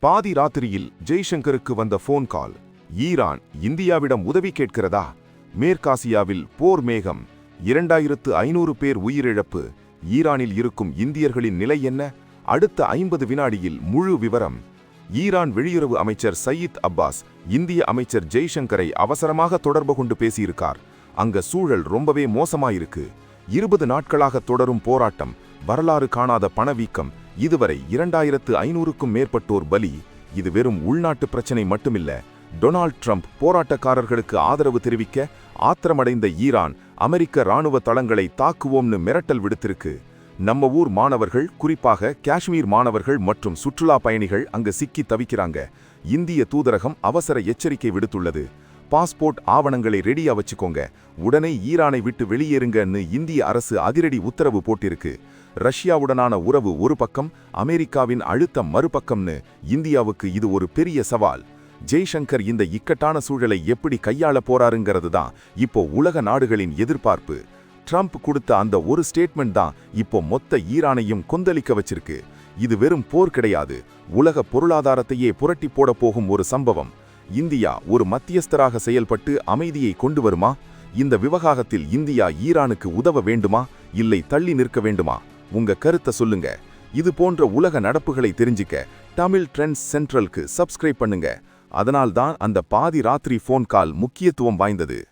பாதி ராத்திரியில் ஜெய்சங்கருக்கு வந்த ஃபோன் கால் ஈரான் இந்தியாவிடம் உதவி கேட்கிறதா? மேற்காசியாவில் போர் மேகம். இரண்டாயிரத்து ஐநூறு பேர் உயிரிழப்பு. ஈரானில் இருக்கும் இந்தியர்களின் நிலை என்ன? அடுத்த ஐம்பது வினாடியில் முழு விவரம். ஈரான் வெளியுறவு அமைச்சர் சயீத் அப்பாஸ் இந்திய அமைச்சர் ஜெய்சங்கரை அவசரமாக தொடர்பு கொண்டு பேசியிருக்கார். அங்க சூழல் ரொம்பவே மோசமாயிருக்கு. இருபது நாட்களாக தொடரும் போராட்டம் வரலாறு காணாத பணவீக்கம் இதுவரை இரண்டாயிரத்து ஐநூறுக்கும் மேற்பட்டோர் பலி இது வெறும் உள்நாட்டு பிரச்சனை மட்டுமில்ல. டொனால்ட் ட்ரம்ப் போராட்டக்காரர்களுக்கு ஆதரவு தெரிவிக்க ஆத்திரமடைந்த ஈரான் அமெரிக்க ராணுவ தளங்களை தாக்குவோம்னு மிரட்டல் விடுத்திருக்கு. நம்ம ஊர் மாணவர்கள் குறிப்பாக காஷ்மீர் மாணவர்கள் மற்றும் சுற்றுலா பயணிகள் அங்கு சிக்கி தவிக்கிறாங்க. இந்திய தூதரகம் அவசர எச்சரிக்கை விடுத்துள்ளது. பாஸ்போர்ட் ஆவணங்களை ரெடியா வச்சுக்கோங்க. உடனே ஈரானை விட்டு வெளியேறுங்கன்னு இந்திய அரசு அதிரடி உத்தரவு போட்டிருக்கு. ரஷ்யாவுடனான உறவு ஒரு பக்கம் அமெரிக்காவின் அழுத்தம் மறுபக்கம்னு இந்தியாவுக்கு இது ஒரு பெரிய சவால். ஜெய்சங்கர் இந்த இக்கட்டான சூழலை எப்படி கையாள போறாருங்கிறது தான் இப்போ உலக நாடுகளின் எதிர்பார்ப்பு. ட்ரம்ப் கொடுத்த அந்த ஒரு ஸ்டேட்மெண்ட் தான் இப்போ மொத்த ஈரானையும் கொந்தளிக்க வச்சிருக்கு. இது வெறும் போர் கிடையாது. உலக பொருளாதாரத்தையே புரட்டி போட போகும் ஒரு சம்பவம். இந்தியா ஒரு மத்தியஸ்தராக செயல்பட்டு அமைதியை கொண்டு வருமா? இந்த விவகாரத்தில் இந்தியா ஈரானுக்கு உதவ வேண்டுமா? இல்லை தள்ளி நிற்க வேண்டுமா? உங்க கருத்தை சொல்லுங்க. இது போன்ற உலக நடப்புகளை தெரிஞ்சிக்க தமிழ் ட்ரெண்ட்ஸ் சென்ட்ரலுக்கு சப்ஸ்கிரைப் பண்ணுங்க. அதனால்தான் அந்த பாதி ராத்திரி ஃபோன் கால் முக்கியத்துவம் வாய்ந்தது.